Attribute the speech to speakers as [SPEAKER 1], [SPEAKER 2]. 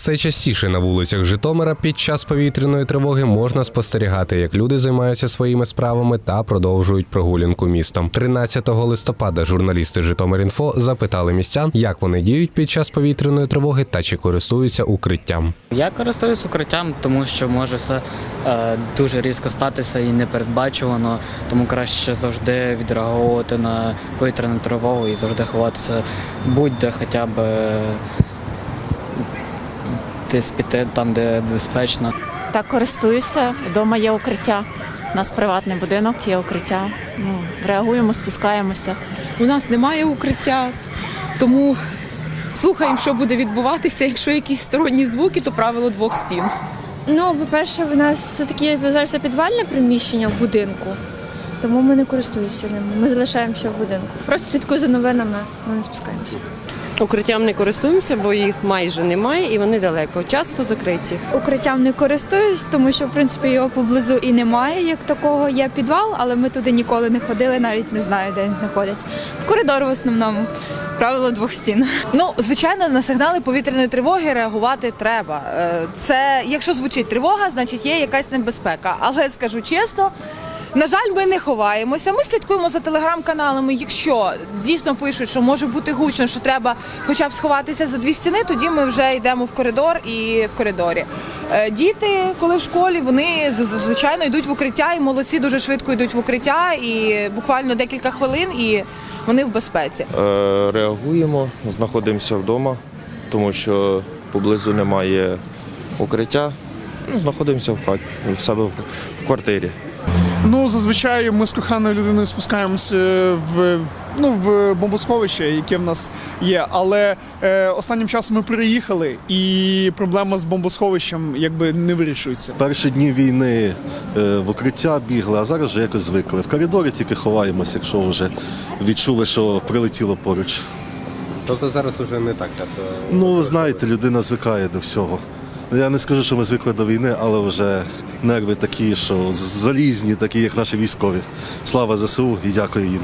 [SPEAKER 1] Все частіше на вулицях Житомира під час повітряної тривоги можна спостерігати, як люди займаються своїми справами та продовжують прогулянку містом. 13 листопада журналісти Житомир.Інфо запитали містян, як вони діють під час повітряної тривоги та чи користуються укриттям.
[SPEAKER 2] Я користуюсь укриттям, тому що може все е, дуже різко статися і непередбачувано, тому краще завжди відреагувати на повітряну тривогу і завжди ховатися будь-де хоча б е, десь піти там, де безпечно.
[SPEAKER 3] Так користуюся. Вдома є укриття. У нас приватний будинок, є укриття. Ну, реагуємо, спускаємося.
[SPEAKER 4] У нас немає укриття, тому слухаємо, що буде відбуватися. Якщо якісь сторонні звуки, то правило двох стін.
[SPEAKER 5] Ну, по-перше, в нас це таке вважається підвальне приміщення в будинку, тому ми не користуємося ним. Ми залишаємося в будинку. Просто слідкую за новинами, ми не спускаємося.
[SPEAKER 6] Укриттям не користуємося, бо їх майже немає і вони далеко, часто закриті.
[SPEAKER 7] Укриттям не користуюсь, тому що в принципі його поблизу і немає як такого. Є підвал, але ми туди ніколи не ходили, навіть не знаю, де він знаходиться. В коридор в основному. Правило двох стін.
[SPEAKER 8] Ну, звичайно, на сигнали повітряної тривоги реагувати треба. Е, Це якщо звучить тривога, значить є якась небезпека. Але скажу чесно. На жаль, ми не ховаємося. Ми слідкуємо за телеграм-каналами. Якщо дійсно пишуть, що може бути гучно, що треба хоча б сховатися за дві стіни, тоді ми вже йдемо в коридор і в коридорі. Е, Діти, коли в школі, вони звичайно йдуть в укриття, і молодці дуже швидко йдуть в укриття, і буквально декілька хвилин, і вони в безпеці.
[SPEAKER 9] Е, Реагуємо, знаходимося вдома, тому що поблизу немає укриття. Ну, знаходимося в хаті, в себе в квартирі.
[SPEAKER 10] Ну, зазвичай ми з коханою людиною спускаємося в, ну, в бомбосховище, яке в нас є. Але е, останнім часом ми переїхали, і проблема з бомбосховищем якби не вирішується.
[SPEAKER 11] Перші дні війни е, в укриття бігли, а зараз вже якось звикли. В коридорі тільки ховаємося, якщо вже відчули, що прилетіло поруч.
[SPEAKER 1] Тобто зараз уже не так часто.
[SPEAKER 11] Ну, знаєте, людина звикає до всього. Я не скажу, що ми звикли до війни, але вже нерви такі, що залізні, такі, як наші військові. Слава ЗСУ і дякую їм.